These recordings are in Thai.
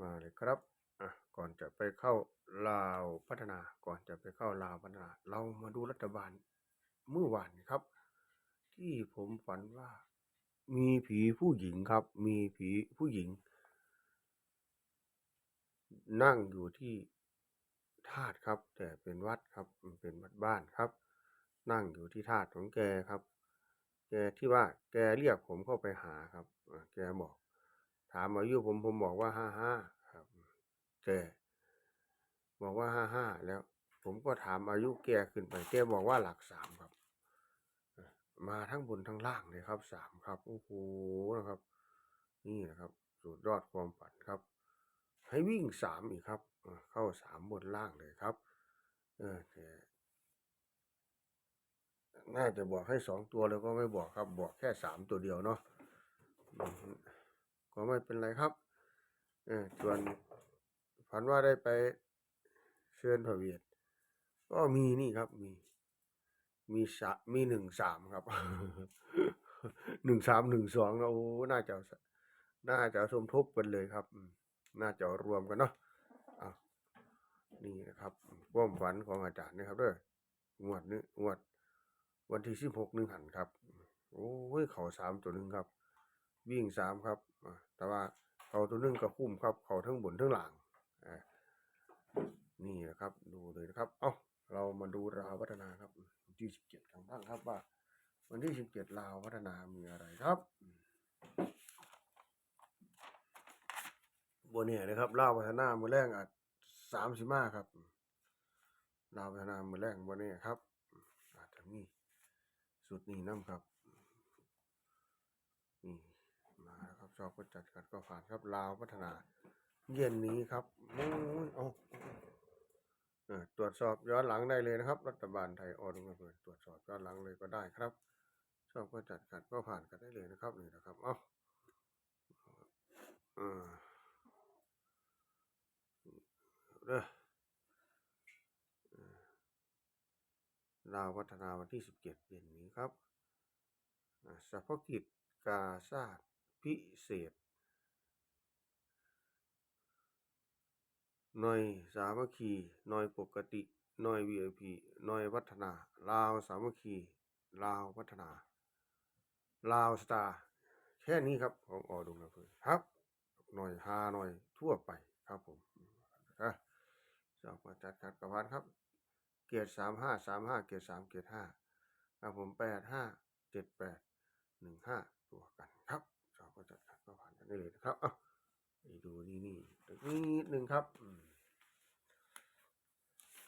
มาเลยครับอะก่อนจะไปเข้าลาวพัฒนา ก่อนจะไปเข้าลาวพัฒนา เรามาดูรัฐบาลเมื่อวานครับ ที่ผมฝันว่า มีผีผู้หญิงครับ มีผีผู้หญิง นั่งอยู่ที่ธาตุครับ แต่เป็นวัดครับเป็นวัดบ้านครับ นั่งอยู่ที่ธาตุของแกครับ แกที่ว่าแกเรียกผมเข้าไปหาครับแกบอก ถามอายุผมผมบอกว่าห้าห้าครับแกบอกว่าห้าห้าแล้ว ผมก็ถามอายุแกขึ้นไปแกบอกว่าหลักสามครับ มาทั้งบนทั้งล่างเลยครับสามครับโอ้โหนะครับ นี่นะครับ สุดยอดความฝันครับ ให้วิ่งสามอีกครับ เข้าสามบนล่างเลยครับ เออแต่น่าจะบอกให้สองตัวแล้วก็ไม่บอกครับ บอกแค่สามตัวเดียวเนาะ ก็ไม่เป็นไรครับเออส่วนฝันว่าได้ไปเชิญพระเวทก็มีนี่ครับมี มีสะมีหนึ่งสามครับหนึ่งสามหนึ่งสองโอ้น่าจะน่าจะสมทบกันเลยครับน่าจะรวมกันเนาะอะนี่นะครับความฝันของอาจารย์นะครับเด้องวดนี้งวด วันที่สิบหกหนึ่งหันครับ โอ้ยเขาสามตัวหนึ่งครับ วิ่งสามครับ แต่ว่าเขาตัวหนึ่งก็คุ้มครับ เขาทั้งบนทั้งหลังนี่นะครับ ดูเลยนะครับ เอ้า เรามาดูราวพัฒนาครับวันที่สิบเจ็ดกันบ้างครับว่า วันที่สิบเจ็ดราวพัฒนามีอะไรครับบนเนี่ยนะครับราวพัฒนามือแรกอาจสามสิบห้าครับราวพัฒนามือแรกบนเนี่ยครับอาจจะมีสุดนี้น้ำครับนี่มาแล้วครับ ชอบก็จัดกันก็ผ่านครับลาวพัฒนา เย็นนี้ครับโอ้ยเอาเอตรวจสอบย้อนหลังได้เลยนะครับ รัฐบาลไทยออนมาเปิดตรวจสอบย้อนหลังเลยก็ได้ครับ ชอบก็จัดกันก็ผ่านกันได้เลยนะครับนี่นะครับเอ้าเออเด้ออลาวพัฒนาวันที่สิบเจ็ดเย็นนี้ครับอ่าเฉพาะกิจกาชาติ พิเศษ หน่วยสามัคคี หน่วยปกติ หน่วย VIP หน่วยพัฒนา ลาวสามัคคี ลาวพัฒนา ลาวสตาร์ แค่นี้ครับของออดุงอำเภอนครับ หน่วยฮาหน่วยทั่วไปครับผมอะสอบมาจัดการประพันครับ เกียรติสามห้าสามห้าเกียรติสามเกียรติห้าครับผมแปดห้าเจ็ดแปดหนึ่งห้าตัวกันครับ สอบก็จัดการก็ผ่านกันได้เลยนะครับอะไปดูนี่นี่นี่นิดนึงครับอืม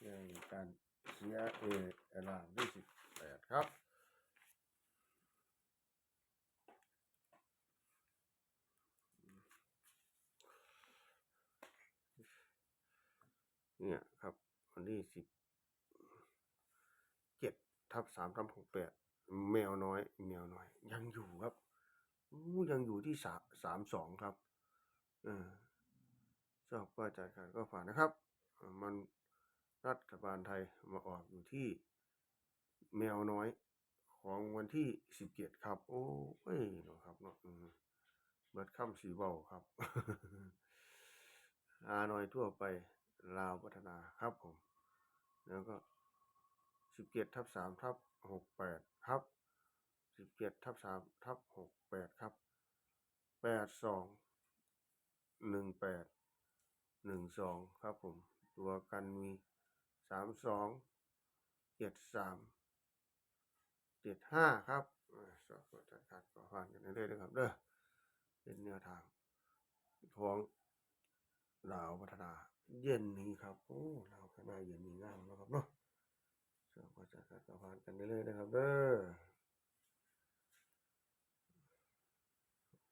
เรื่องการเสียเอเอลามที่สิบแปดครับเนี่ยครับวันที่สิบเจ็ดทับสามทับหกแปดแมวน้อย แมวน้อย ยังอยู่ครับ ยังอยู่ที่สามสามสองครับออชอบก็จัดการก็ผ่านนะครับ มันรัฐบาลไทยมาออกอยู่ที่แมวน้อยของวันที่สิบเจ็ดครับ โอ้ยเนาะครับเนาะเบิดค่ำสีเบาครับ อาหน่อยทั่วไปลาวพัฒนาครับผม แล้วก็สิบเจ็ดทับสามทับหกแปดครับสิบเจ็ดทับสามทับหกแปดครับ แปดสองหนึ่งแปดหนึ่งสองครับผม ตัวกันมีสามสองเจ็ดสามเจ็ดห้าครับอ่าสอบก็จัดการก็ผ่านกันได้เลยนะครับเด้อเป็นแนวทางของลาวพัฒนาเย็นนี้ครับโอ้ลาวพัฒนาเย็นนี้งามนะครับเนาะสอบก็จัดการก็ผ่านกันได้เลยนะครับเด้อ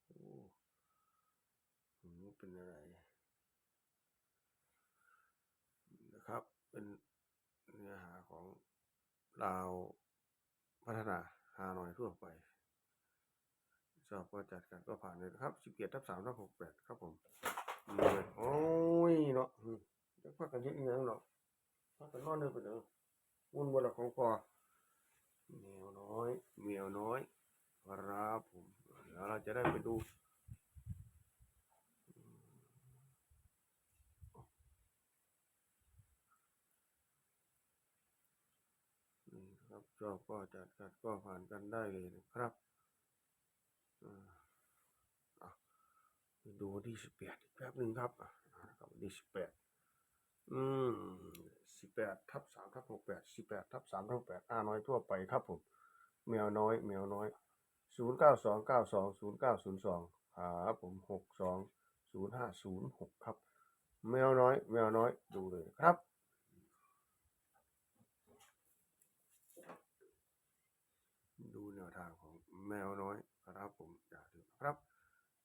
โอ้หืม เป็นอะไรนะครับ เป็นเนื้อหาของลาวพัฒนาฮานอยทั่วไปสอบก็จัดการก็ผ่านเลยนะครับสิบเกียรทับสามทับหกแปดครับผมเลยโอ้ยเนาะจะพักกันเยอะย่างเนาะพักกันนอนเลยไปเนาะวุ่นวายของพอแมวน้อยแมวน้อยครับผมเดี๋ยวเราจะได้ไปดู ชอบก็จัดขัดก็ผ่านกันได้เลยนะครับดูที่สิบแปดอีกแป๊บหนึ่งครับนะครับที่สิบแปดอืมสิบแปดทับสามทับหกแปดสิบแปดทับสามทับหกแปดอ่าน้อยทั่วไปครับผมแมวน้อยแมวน้อยศูนย์เก้าสองเก้าสองศูนย์เก้าศูนย์สองครับผมหกสองศูนย์ห้าศูนย์หกครับ แมวน้อย แมวน้อยดูเลยครับ ดูแนว ทางของแมวน้อยครับผมอย่าลืมนะครับ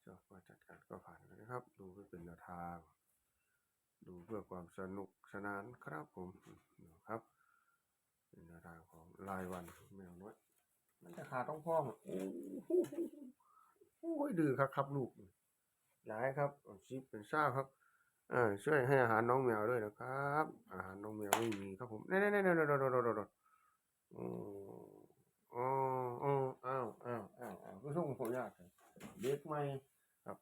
ชอบก็จัดการก็ผ่านกันนะครับ ดูเพื่อเป็นแนวทาง ดูเพื่อความสนุกสนานครับผมนะครับเป็นแนวทางของรายวันแมวน้อย มันจะขาดต้องพ่องโอ้โอ้ยดื้อครับครับลูกหลายครับชิปเป็นซ่าครับอ่าช่วยให้อาหารน้องแมวด้วยนะครับ อาหารน้องแมวไม่มีครับผมเน่เน่เน่เน่เน่เน่เน่เน่เน่เน่อ๋ อ๋ออ๋ออ้าวอ้าวอ้าวอ้าวก็ส่งผลยากครับเด็กใหม่ครับ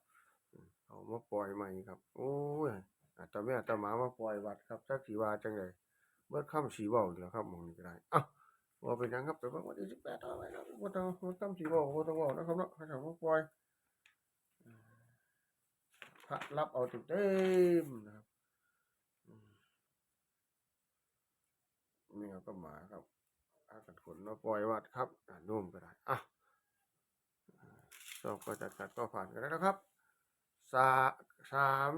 เอามาปล่อยใหม่ครับ โอ้ยอาตมาแม่อาตมามาปล่อยวัดครับจักสีวาจังไดเบิดคำสีเว้าอีกแล้วครับมองนี้ก็ได้อ้าวว่าเป็นยังครับไปเบิ่งวันที่สิบแปดเอาไว้ครับว่าต้องว่าต้องสีบอกว่าต้องบอกนะครับเนาะเขาจะมาปล่อยพระรับเอาเต็มนะครับนี่ครับก็หมาครับ อากันขนมาปล่อยวัดครับอ่านุ่มก็ได้อะอ่าชอบก็จัดจัดก็ผ่านกันแล้วครับสาสาม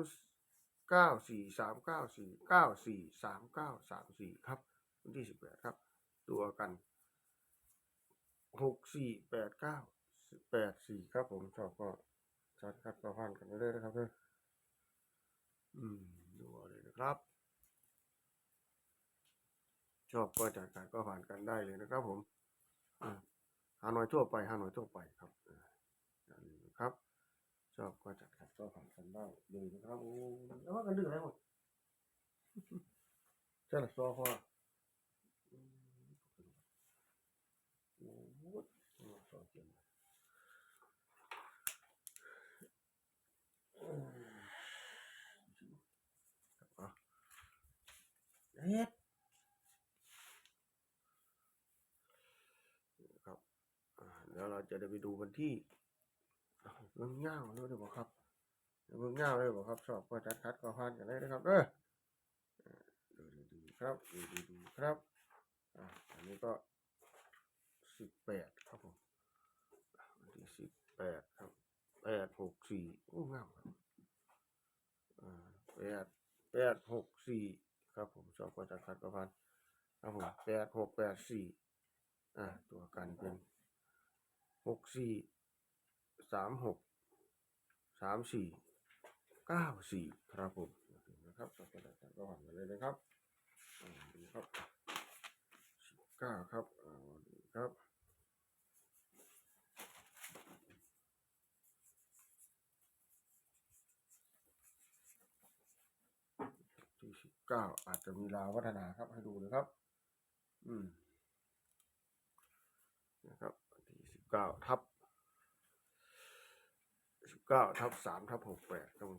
เก้าสี่สามเก้าสี่เก้าสี่สามเก้าสามสี่ครับวันที่สิบแปดครับ ตัวกันหกสี่แปดเก้าแปดสี่ครับผมชอบก็จัดคัดประพันกันไปเลยนะครับเพื่ออืมดูอาเลยนะครับ ชอบก็จัดการก็ผ่านกันได้เลยนะครับผมอ่าหาหน่อยทั่วไปหาหน่อยทั่วไปครับอ่าอย่าลืมนะครับ ชอบก็จัดการก็ผ่านกันได้เลยนะครับโอ้แล้วว่ากันดื้ออะไรหมดใช่หรอซอพ่ออืมโอ้โหสองเจ็ดอะเฮ็ดครับ อ่าเดี๋ยวเราจะได้ไปดูวันที่เรื่องเงาเลยดีกว่าครับเรื่องเงาเลยดีกว่าครับชอบก็จัดคัดก็พานกันเลยนะครับเออ่าดูดีๆครับดูดีๆครับอ่าอันนี้ก็สิบแปดครับผมวันที่สิบแปดครับแปดหกสี่โอ้งามครับอ่าแปดแปดหกสี่ครับผมชอบกว่าจัดคัดประพันครับผมแปดหกแปดสี่อ่าตัวกันเป็น หกสี่สามหกสามสี่เก้าสี่ครับผมนะครับชอบกว่าจัดคัดประพันธ์กันเลยนะครับอ่าดูครับสิบเก้าครับอ่าดูครับที่สิบเก้าอาจจะมีลาวัฒนาครับให้ดูนะครับ อืมนะครับ เก้าทับสิบเก้าทับสามทับหกแปดครับผม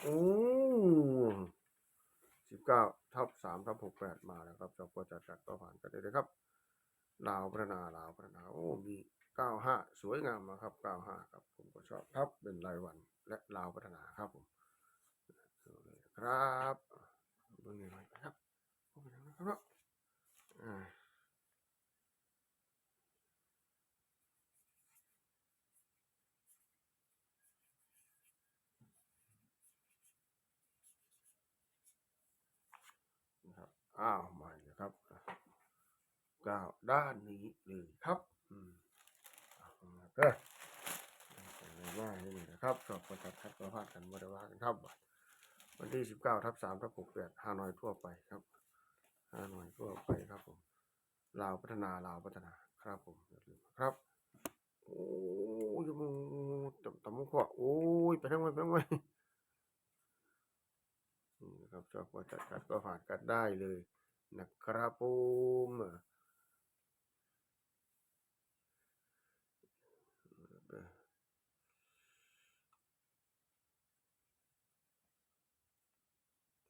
โอ้สิบเก้าทับสามทับหกแปดมาแล้วครับจอบก็จะจัดก็ผ่านกันได้เลยครับลาวพัฒนาลาวพัฒนาโอ้มีเก้าห้าสวยงามนะครับเก้าห้าครับผมก็ชอบครับเป็นรายวันและลาวพัฒนาครับผมครับเบิ่หน่อยนะครับพวกนั้นนะครับอ่า นะครับ อ้าวมาเลยครับก้าวด้านนี้เลยครับอืมเอามาเด้อเป็นว่านี่นะครับสอบประจัดคัดประพาสกันบริวารกันครับวันที่สิบเก้าทับสามทับหกแปดฮานอยทั่วไปครับฮานอยทั่วไปครับผมลาวพัฒนาลาวพัฒนาครับผมอย่าลืมครับโอ้ยมึงตำตำมุขวโอ้ยไปทั้งวันไปทั้งวัน นะครับชอบก็จัดกัดก็ผ่านกันได้เลยนะครับผม